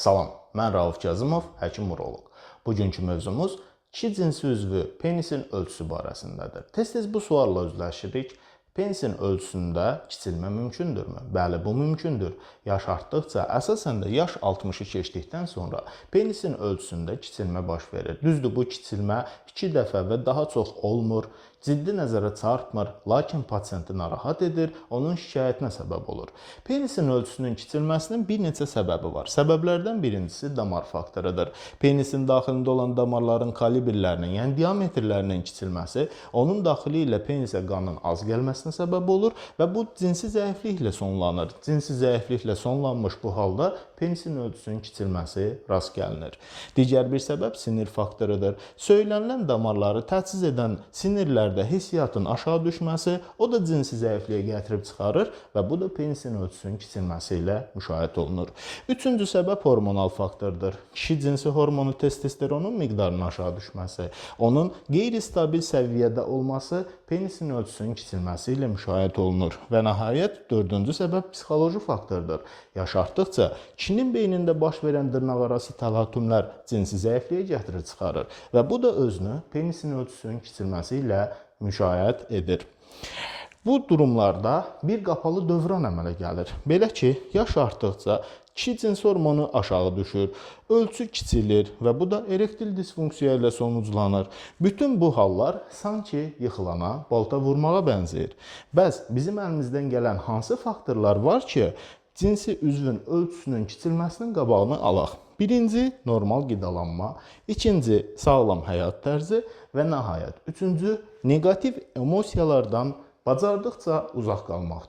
Salam, mən Rauf Kazımov, həkim uroloq. Bugünkü mövzumuz kişi cinsi üzvü penisin ölçüsü barəsindədir. Tez-tez bu sualla üzləşirik. Penisin ölçüsündə kiçilmə mümkündürmü? Bəli, bu mümkündür. Yaş artdıqca, əsasən də yaş 60-ı keçdikdən sonra penisin ölçüsündə kiçilmə baş verir. Düzdür, bu kiçilmə 2 dəfə və daha çox olmur. Ciddi nəzərə çarpmır, lakin pasiyenti narahat edir, onun şikayətinə səbəb olur. Penisin ölçüsünün kiçilməsinin bir neçə səbəbi var. Səbəblərdən birincisi damar faktorudur. Penisin daxilində olan damarların kalibrlərinin, yəni diametrlərinin kiçilməsi onun daxili ilə penisə qanın az gəlməsinə səbəb olur və bu cinsi zəifliklə sonlanır. Cinsi zəifliklə sonlanmış bu halda penisin ölçüsünün kiçilməsi rast gəlinir. Digər bir səbəb sinir faktorudur. Söylənilən damarları təchiz edən sinirlərdə hissiyatın aşağı düşməsi, o da cinsi zəifliyə gətirib çıxarır və bu da penisin ölçüsünün kiçilməsi ilə müşahidə olunur. Üçüncü səbəb hormonal faktordur. Kişi cinsi hormonu testosteronun miqdarının aşağı düşməsi, onun qeyri-stabil səviyyədə olması penisin ölçüsünün kiçilməsi ilə müşahidə olunur. Və nəhayət dördüncü səbəb psixoloji faktordur. Yaş artdıqca kişinin beynində baş verən dırnaqarası təlatümlər cinsi zəifliyə gətirib çıxarır və bu da özünü penisin ölçüsünün kiçilməsi ilə müşahidə edir. Bu durumlarda bir qapalı dövran əmələ gəlir. Belə ki, yaş artdıqca kişi cins hormonu aşağı düşür, ölçü kiçilir və bu da erektil disfunksiya ilə sonuclanır. Bütün bu hallar sanki yıxılana balta vurmağa bənzəyir. Bəs bizim əlimizdən gələn hansı faktorlar var ki, cinsi üzvün ölçüsünün kiçilməsinin qabağını alaq? Birinci normal qidalanma, ikinci sağlam həyat tərzi və nəhayət üçüncü neqativ emosiyalardan bacardıqca uzaq qalmaqdır.